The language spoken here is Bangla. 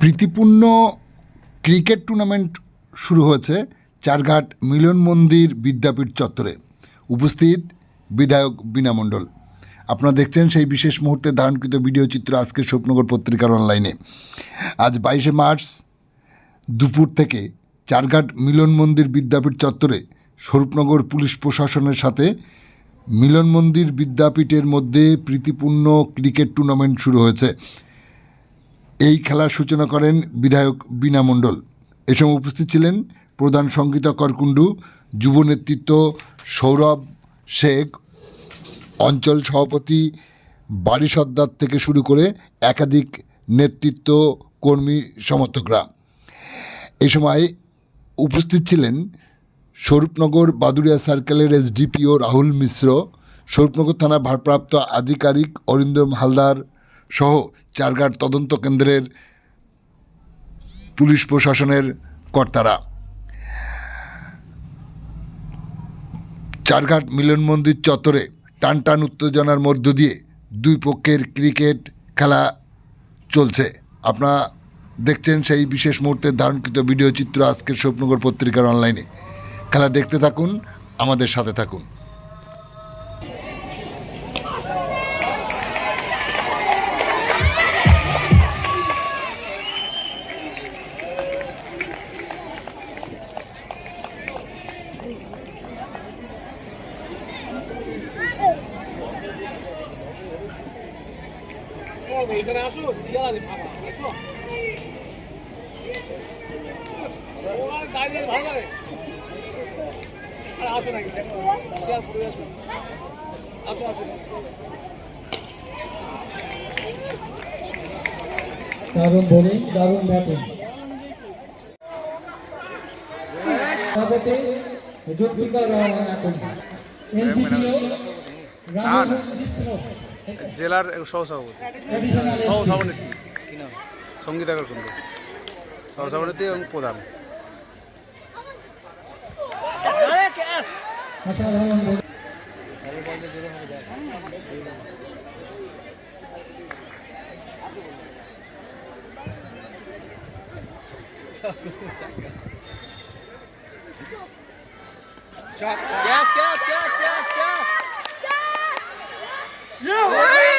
প্রীতিপূর্ণ ক্রিকেট টুর্নামেন্ট শুরু হয়েছে চারঘাট মিলন মন্দির বিদ্যাপীঠ চত্বরে। উপস্থিত বিধায়ক বীণা মণ্ডল। আপনারা দেখছেন সেই বিশেষ মুহূর্তে ধারণকৃত ভিডিও চিত্র আজকে স্বপ্নগর পত্রিকার অনলাইনে। আজ বাইশে মার্চ দুপুর থেকে চারঘাট মিলন মন্দির বিদ্যাপীঠ চত্বরে স্বরূপনগর পুলিশ প্রশাসনের সাথে মিলন মন্দির বিদ্যাপীঠের মধ্যে প্রীতিপূর্ণ ক্রিকেট টুর্নামেন্ট শুরু হয়েছে। এই খেলার সূচনা করেন বিধায়ক বীণা মণ্ডল। এ সময় উপস্থিত ছিলেন প্রধান সঙ্গীতা করকুণ্ডু, যুব নেতৃত্ব সৌরভ শেখ, অঞ্চল সভাপতি বাড়ি সর্দার থেকে শুরু করে একাধিক নেতৃত্ব কর্মী সমর্থকরা। এ সময় উপস্থিত ছিলেন স্বরূপনগর বাদুড়িয়া সার্কেলের এসডিপিও রাহুল মিশ্র, স্বরূপনগর থানা ভারপ্রাপ্ত আধিকারিক অরিন্দম হালদার সহ চারঘাট তদন্ত কেন্দ্রের পুলিশ প্রশাসনের কর্তারা। চারঘাট মিলন মন্দির চত্বরে টান টান উত্তেজনার মধ্য দিয়ে দুই পক্ষের ক্রিকেট খেলা চলছে। আপনারা দেখছেন সেই বিশেষ মুহূর্তের ধারণকৃত ভিডিও চিত্র আজকের স্বপ্নগর পত্রিকার অনলাইনে। খেলা দেখতে থাকুন, আমাদের সাথে থাকুন। এখানে আসো চেয়ার আছে ফাঁকা আসো ওখানে দাঁড়িয়ে ভালো লাগে আরে আসো নাকি চেয়ার পড়ে আসো আসো আসো দারুণ বোলিং দারুণ ব্যাটিং সভাপতি রহমান এনপিপিও রামমোহন মিশ্র। জেলার সহসভাপতি। সহসভাপতি। কি নাম? সহসভাপতি এবং প্রধান। অসাধারণ বোলিং গ্যাস গ্যাস গ্যাস গ্যাস Yeah!